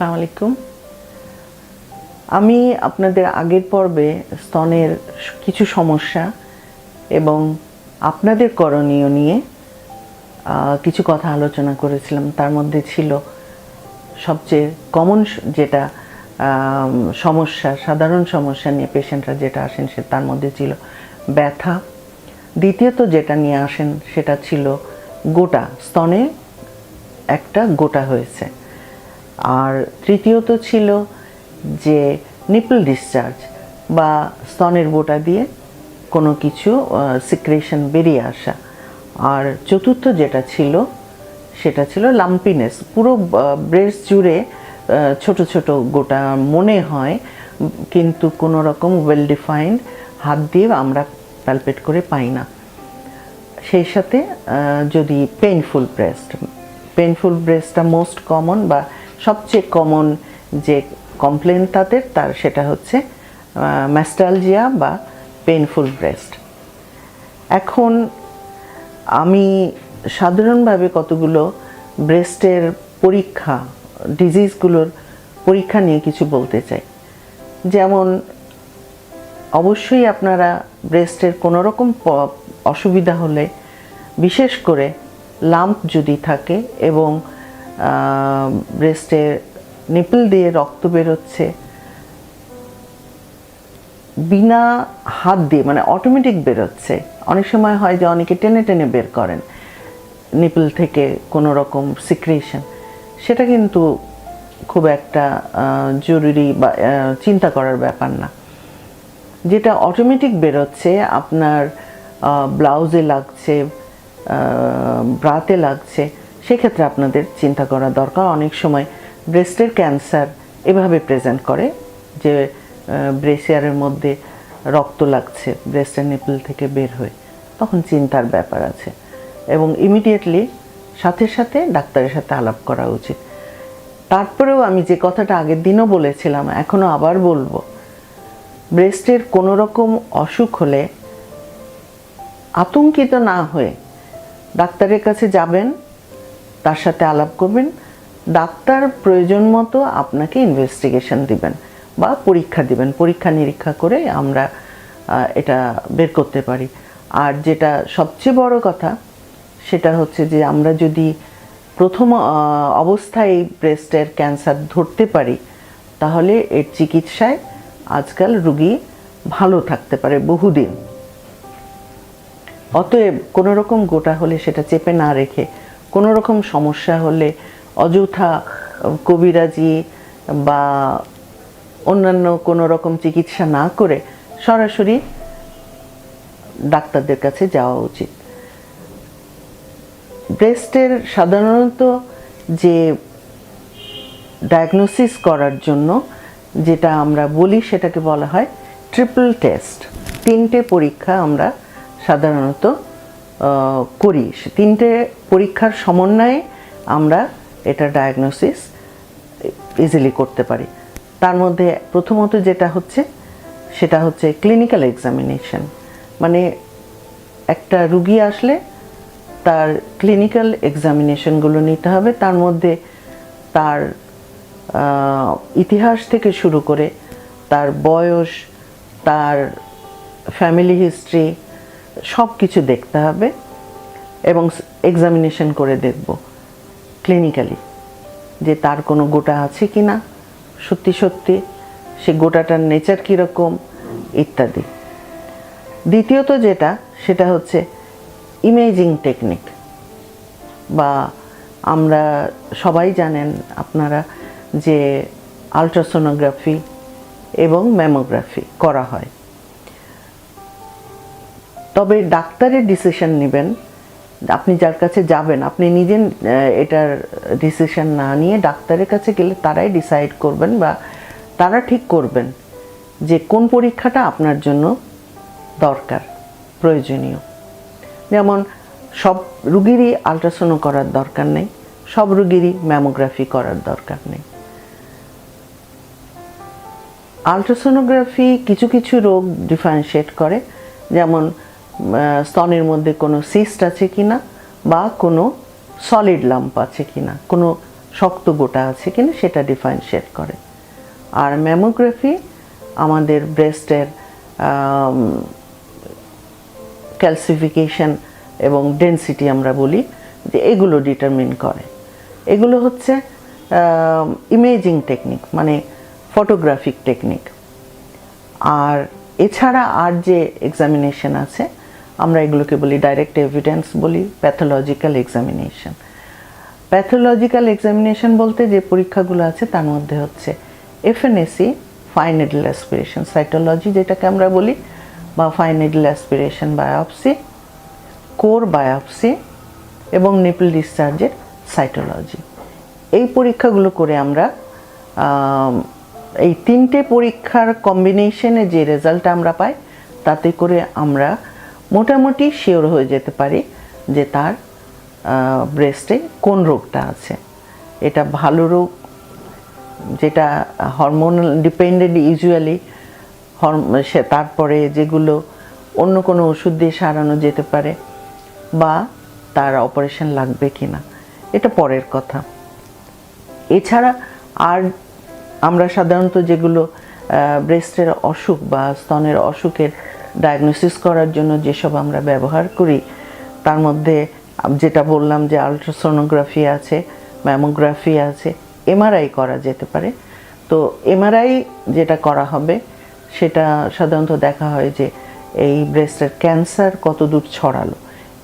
আসসালামু আলাইকুম। আমি আপনাদের আগের পর্বে স্তনের কিছু সমস্যা এবং আপনাদের করণীয় নিয়ে কিছু কথা আলোচনা করেছিলাম। তার মধ্যে ছিল সবচেয়ে কমন যেটা সমস্যা, সাধারণ সমস্যা নিয়ে পেশেন্টরা যেটা আসেন সে, তার মধ্যে ছিল ব্যথা। দ্বিতীয়ত যেটা নিয়ে আসেন সেটা ছিল গোটা, স্তনে একটা গোটা হয়েছে। আর তৃতীয়ত ছিল যে নিপল ডিসচার্জ বা স্তনের গোটা দিয়ে কোনো কিছু সিক্রেশন বেরিয়ে আসা। আর চতুর্থ যেটা ছিল, সেটা ছিল লাম্পিনেস পুরো ব্রেস্ট জুড়ে ছোট ছোট গোটা মনে হয়, কিন্তু কোনো রকম ওয়েল ডিফাইন্ড হাত দিয়ে আমরা প্যালপেট করে পাই না। সেই সাথে যদি পেইনফুল ব্রেস্ট পেইনফুল ব্রেস্টটা মোস্ট কমন বা সবচেয়ে কমন যে কমপ্লেন তাদের, তার সেটা হচ্ছে ম্যাস্টালজিয়া বা পেনফুল ব্রেস্ট এখন আমি সাধারণভাবে কতগুলো ব্রেস্টের পরীক্ষা ডিজিজগুলোর পরীক্ষা নিয়ে কিছু বলতে চাই। যেমন, অবশ্যই আপনারা ব্রেস্টের কোনো রকম অসুবিধা হলে বিশেষ করে লাম্প যদি থাকে এবং ব্রেস্টের নিপল দিয়ে রক্ত বেরোচ্ছে। বিনা হাত দিয়ে মানে অটোমেটিক বেরোচ্ছে। অনেক সময় হয় যে অনেকে টেনে টেনে বের করেন নিপল থেকে কোনো রকম সিক্রেশন সেটা কিন্তু খুব একটা জরুরি বা চিন্তা করার ব্যাপার না। যেটা অটোমেটিক বেরোচ্ছে, আপনার ব্লাউজে লাগছে ব্রাতে লাগছে সেক্ষেত্রে আপনাদের চিন্তা করা দরকার। অনেক সময় ব্রেস্টের ক্যান্সার এভাবে প্রেজেন্ট করে যে ব্রেসিয়ারের মধ্যে রক্ত লাগছে ব্রেস্টের নিপল থেকে বের হয়ে। তখন চিন্তার ব্যাপার আছে। এবং ইমিডিয়েটলি সাথে সাথে ডাক্তারের সাথে আলাপ করা উচিত। তারপরেও আমি যে কথাটা আগের দিনও বলেছিলাম এখনও আবার বলব ব্রেস্টের কোনো রকম অসুখ হলে আতঙ্কিত না হয়ে ডাক্তারের কাছে যাবেন তার সাথে আলাপ করবেন। ডাক্তার প্রয়োজন মতো আপনাকে ইনভেস্টিগেশন দিবেন বা পরীক্ষা দিবেন। পরীক্ষা নিরীক্ষা করে আমরা এটা বের করতে পারি। আর যেটা সবচেয়ে বড় কথা, সেটা হচ্ছে যে আমরা যদি প্রথম অবস্থায় ব্রেস্টের ক্যান্সার ধরতে পারি, তাহলে এর চিকিৎসায় আজকাল রুগী ভালো থাকতে পারে বহুদিন। অতএব কোনো রকম গোটা হলে সেটা চেপে না রেখে কোনো রকম সমস্যা হলে অযথা কবিরাজি বা অন্যান্য কোনো রকম চিকিৎসা না করে সরাসরি ডাক্তারদের কাছে যাওয়া উচিত। ব্রেস্টের সাধারণত যে ডায়াগনোসিস করার জন্য যেটা আমরা বলি সেটাকে বলা হয় ট্রিপল টেস্ট। তিনটে পরীক্ষা আমরা সাধারণত করি। তিনটে পরীক্ষার সমন্বয়ে আমরা এটা ডায়াগনোসিস ইজিলি করতে পারি। তার মধ্যে প্রথমত যেটা হচ্ছে, সেটা হচ্ছে ক্লিনিক্যাল এক্সামিনেশন মানে একটা রুগী আসলে তার ক্লিনিক্যাল এক্সামিনেশনগুলো নিতে হবে। তার মধ্যে তার ইতিহাস থেকে শুরু করে তার বয়স, তার ফ্যামিলি হিস্ট্রি সব কিছু দেখতে হবে এবং এক্সামিনেশন করে দেখব ক্লিনিক্যালি যে তার কোনো গোটা আছে কি না সত্যি সত্যি সে গোটাটার নেচার কীরকম ইত্যাদি। দ্বিতীয়ত যেটা, সেটা হচ্ছে ইমেজিং টেকনিক বা আমরা সবাই জানেন আপনারা যে আলট্রাসোনোগ্রাফি এবং ম্যামোগ্রাফি করা হয়। তবে ডাক্তারের ডিসিশন নেবেন। আপনি যার কাছে যাবেন, আপনি নিজে এটার ডিসিশন না নিয়ে ডাক্তারের কাছে গেলে তারাই ডিসাইড করবেন বা তারা ঠিক করবেন যে কোন পরীক্ষাটা আপনার জন্য দরকার, প্রয়োজনীয়। যেমন সব রুগীরই আলট্রাসোনো করার দরকার নেই, সব রুগীরই ম্যামোগ্রাফি করার দরকার নেই। আলট্রাসোনোগ্রাফি কিছু কিছু রোগ ডিফারেন্সিয়েট করে, যেমন স্তনের মধ্যে কোনো সিস্ট আছে কিনা বা কোনো সলিড লাম্প আছে কিনা, কোনো শক্ত গোটা আছে কি না সেটা ডিফারেন্সিয়েট করে। আর ম্যামোগ্রাফি আমাদের ব্রেস্টের ক্যালসিফিকেশন এবং ডেনসিটি আমরা বলি যে এগুলো ডিটারমিন করে। এগুলো হচ্ছে ইমেজিং টেকনিক মানে ফটোগ্রাফিক টেকনিক আর এছাড়া আর যে এক্সামিনেশন আছে আমরা এগুলোকে বলি ডাইরেক্ট এভিডেন্স বলি প্যাথোলজিক্যাল এক্সামিনেশন প্যাথোলজিক্যাল এক্সামিনেশন বলতে যে পরীক্ষাগুলো আছে তার মধ্যে হচ্ছে FNAC fine needle aspiration cytology যেটাকে আমরা বলি, বা fine needle aspiration biopsy core biopsy এবং নিপল ডিসচার্জের সাইটোলজি এই পরীক্ষাগুলো করে আমরা এই তিনটে পরীক্ষার কম্বিনেশনে যে রেজাল্ট আমরা পাই, তাতে করে আমরা মোটামুটি শিওর হয়ে যেতে পারি যে তার ব্রেস্টে কোন রোগটা আছে। এটা ভালো রোগ, যেটা হরমোনাল ডিপেন্ডেন্ট ইউজুয়ালি সে তারপরে যেগুলো অন্য কোনো ওষুধ দিয়ে সারানো যেতে পারে বা তার অপারেশন লাগবে কি না এটা পরের কথা। এছাড়া আর আমরা সাধারণত যেগুলো ব্রেস্টের অসুখ বা স্তনের অসুখের ডায়াগনোসিস করার জন্য যেসব আমরা ব্যবহার করি, তার মধ্যে যেটা বললাম যে আলট্রাসোনোগ্রাফি আছে ম্যামোগ্রাফি আছে এমআরআই করা যেতে পারে। তো এমআরআই যেটা করা হবে, সেটা সাধারণত দেখা হয় যে এই ব্রেস্টের ক্যান্সার কত দূর ছড়ালো,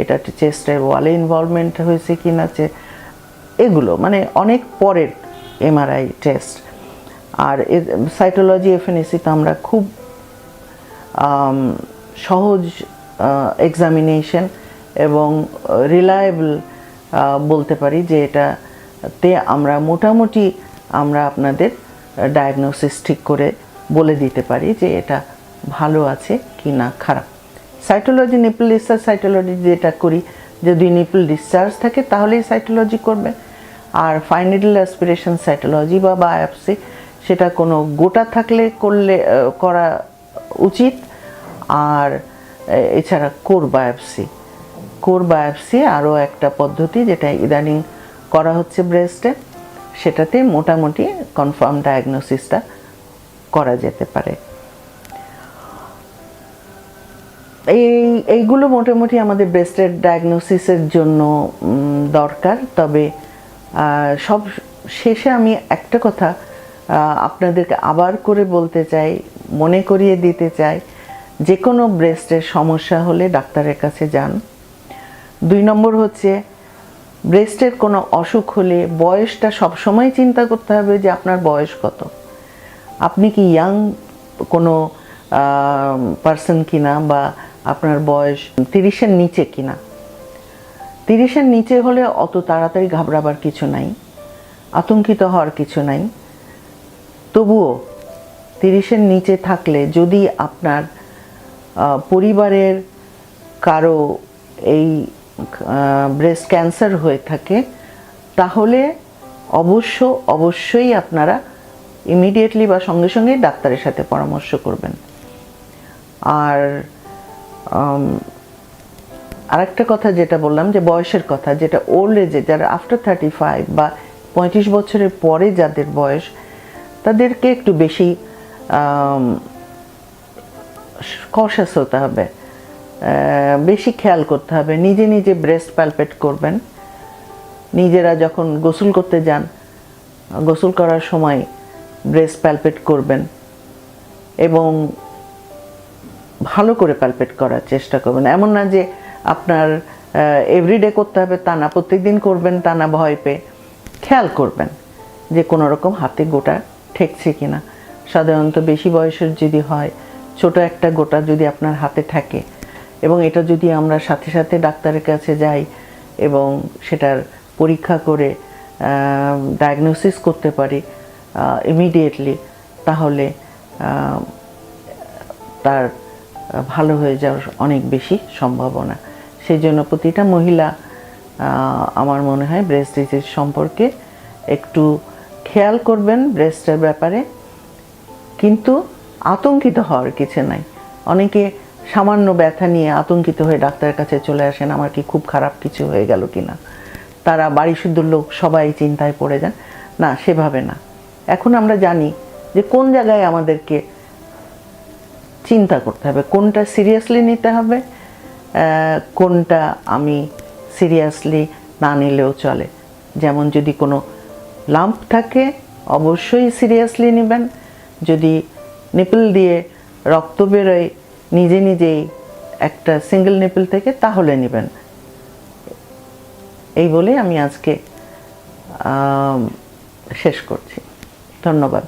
এটা চেস্টের ওয়ালে ইনভলভমেন্ট হয়েছে কি না এগুলো মানে অনেক পরের এমআরআই টেস্ট আর সাইটোলজি এফএনএসি তো আমরা খুব সহজ এক্সামিনেশন এবং রিলায়েবল বলতে পারি যে এটাতে আমরা মোটামুটি আমরা আপনাদের ডায়াগনোসিস ঠিক করে বলে দিতে পারি যে এটা ভালো আছে কি না খারাপ। সাইটোলজি নিপল ডিসচার্জ সাইটোলজি যেটা করি, যদি নিপল ডিসচার্জ থাকে তাহলেই সাইটোলজি করবে। আর ফাইনিডল অ্যাসপিরেশন সাইটোলজি বা বায়োপসি সেটা কোনো গোটা থাকলে করলে করা উচিত। আর এছাড়া কোর বায়োপসি। কোর বায়োপসি আরও একটা পদ্ধতি যেটা ইদানিং করা হচ্ছে ব্রেস্টে, সেটাতে মোটামুটি কনফার্ম ডায়াগনোসিসটা করা যেতে পারে। এই, এইগুলো মোটামুটি আমাদের ব্রেস্টের ডায়াগনোসিসের জন্য দরকার। তবে সব শেষে আমি একটা কথা আপনাদেরকে আবার করে বলতে চাই মনে করিয়ে দিতে চাই, যে কোনো ব্রেস্টের সমস্যা হলে ডাক্তারের কাছে যান। দুই নম্বর হচ্ছে ব্রেস্টের কোনো অসুখ হলে বয়সটা সবসময় চিন্তা করতে হবে যে আপনার বয়স কত। আপনি কি ইয়াং কোনো পার্সন কিনা বা আপনার বয়স তিরিশের নিচে কিনা। তিরিশের নিচে হলে অত তাড়াতাড়ি ঘাবড়াবার কিছু নাই, আতঙ্কিত হওয়ার কিছু নাই। তবুও তিরিশের নিচে থাকলে যদি আপনার পরিবারের কারও এই ব্রেস্ট ক্যান্সার হয়ে থাকে, তাহলে অবশ্য, অবশ্যই আপনারা ইমিডিয়েটলি বা সঙ্গে সঙ্গে ডাক্তারের সাথে পরামর্শ করবেন। আর আরেকটা কথা যেটা বললাম, যে বয়সের কথা, যেটা ওল্ড এজে যারা আফটার থার্টি ফাইভ বা পঁয়ত্রিশ বছরের পরে যাদের বয়স, তাদেরকে একটু বেশি কশাস হতে হবে। বেশি খেয়াল করতে হবে। নিজে নিজে ব্রেস্ট প্যালপেট করবেন। নিজেরা যখন গোসল করতে যান, গোসল করার সময় ব্রেস্ট প্যালপেট করবেন এবং ভালো করে প্যালপেট করার চেষ্টা করবেন। এমন না যে আপনার এভরিডে করতে হবে, তা না। প্রত্যেকদিন করবেন, তা না, ভয় পেয়ে খেয়াল করবেন যে কোনো রকম হাতে গোটা ঠেকছে কিনা। সাধারণত বেশি বয়সের যদি হয়, ছোট একটা গোটা যদি আপনার হাতে থাকে এবং এটা যদি আমরা সাথে সাথে ডাক্তারের কাছে যাই এবং সেটার পরীক্ষা করে ডায়াগনোসিস করতে পারি ইমিডিয়েটলি তাহলে তার ভালো হয়ে যাওয়ার অনেক বেশি সম্ভাবনা। সেই জন্য প্রতিটা মহিলা আমার মনে হয় ব্রেস্ট ডিজিজ সম্পর্কে একটু খেয়াল করবেন ব্রেস্টের ব্যাপারে। কিন্তু আতঙ্কিত হওয়ার কিছু নাই। অনেকে সামান্য ব্যথা নিয়ে আতঙ্কিত হয়ে ডাক্তারের কাছে চলে আসেন, আমার কি খুব খারাপ কিছু হয়ে গেল কিনা? তারা বাড়ি শুদ্ধ লোক, সবাই চিন্তায় পড়ে যান। না, সেভাবে না। এখন আমরা জানি যে কোন জায়গায় আমাদেরকে চিন্তা করতে হবে, কোনটা সিরিয়াসলি নিতে হবে কোনটা আমি সিরিয়াসলি না নিলেও চলে। যেমন যদি কোনো লাম্প থাকে, অবশ্যই সিরিয়াসলি নেবেন। যদি নিপল দিয়ে রক্ত বেরোয়, নিজে নিজেই একটা সিঙ্গেল নিপল থেকে তাহলে নেবেন। এই বলে আমি আজকে শেষ করছি। ধন্যবাদ।